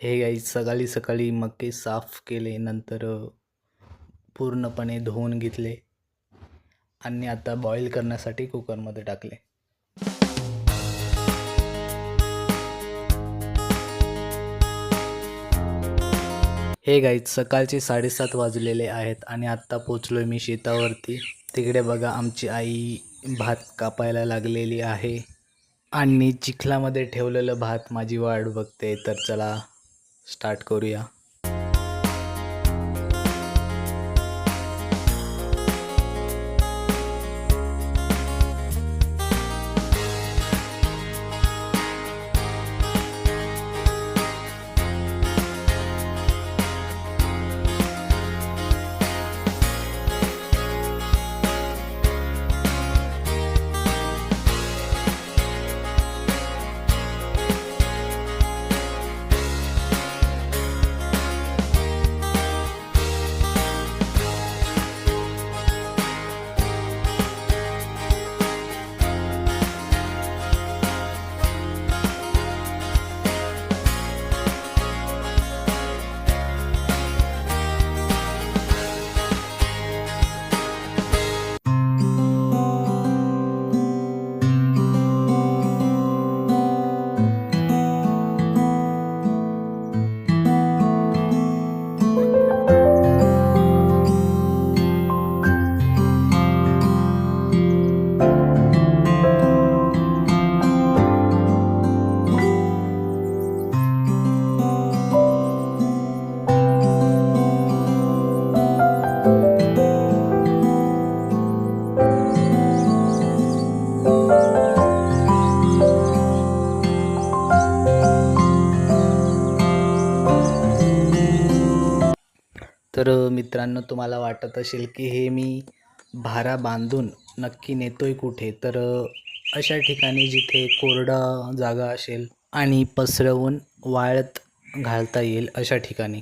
हे गाई सकाळी सकाळी मक्के साफ केले नंतर पूर्णपणे धुवून घेतले आणि आता बॉईल करण्यासाठी कुकरमध्ये टाकले. हे गाईत सकाळचे साडेसात वाजलेले आहेत आणि आत्ता पोचलो मी शेतावरती. तिकडे बघा आमची आई भात कापायला लागलेली आहे आणि चिखलामध्ये ठेवलेलं भात माझी वाट बघते. तर चला स्टार्ट करूया. तर मित्रांनो तुम्हाला वाटत असेल की हे मी भारा बांधून नक्की नेतो आहे कुठे? तर अशा ठिकाणी जिथे कोरडा जागा असेल आणि पसरवून वाळत घालता येईल अशा ठिकाणी.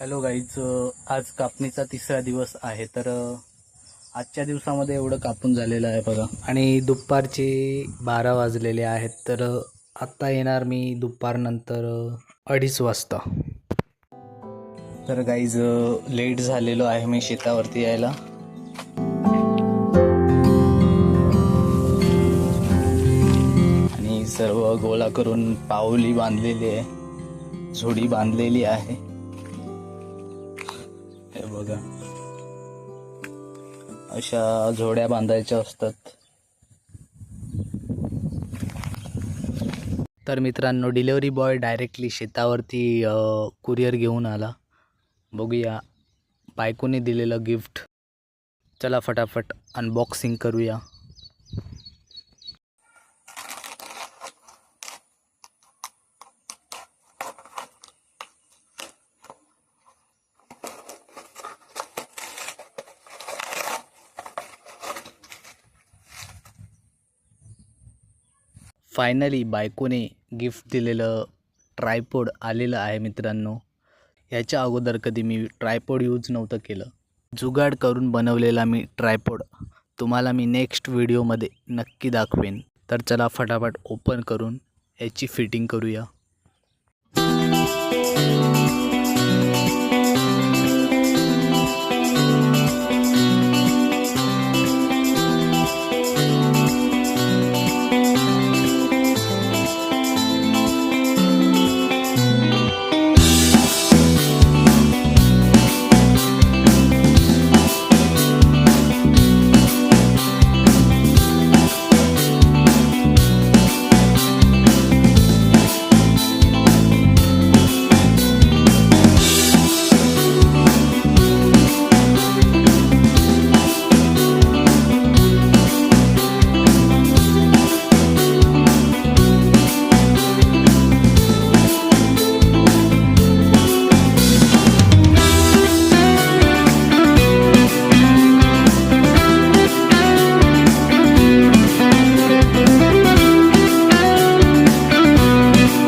हॅलो गाईज आज कापणीचा तिसरा दिवस आहे तर आजच्या दिवसामध्ये एवढं कापून झालेलं आहे बघा. आणि दुपारचे बारा वाजलेले आहेत तर आत्ता येणार मी दुपारनंतर अडीच वाजता. तर गाईज लेट झालेलो आहे मी शेतावरती यायला. आणि सर्व गोळा करून पावली बांधलेली आहे झोडी बांधलेली आहे. हे बघा. अशा जोड्या बांधायच्या असतात. तर मित्रांनो डिलेवरी बॉय डायरेक्टली शेतावरती कुरिअर घेऊन आला. बघूया बायकोने दिलेलं गिफ्ट चला फटाफट अनबॉक्सिंग करूया. फायनली बायकोने गिफ्ट दिलेलं ट्रायपोड आलेलं आहे मित्रांनो. ह्याच्या अगोदर कधी मी ट्रायपोड यूज नव्हतं केलं. जुगाड करून बनवलेला मी ट्रायपोड तुम्हाला मी नेक्स्ट व्हिडिओमध्ये नक्की दाखवेन. तर चला फटाफट ओपन करून याची फिटिंग करूया.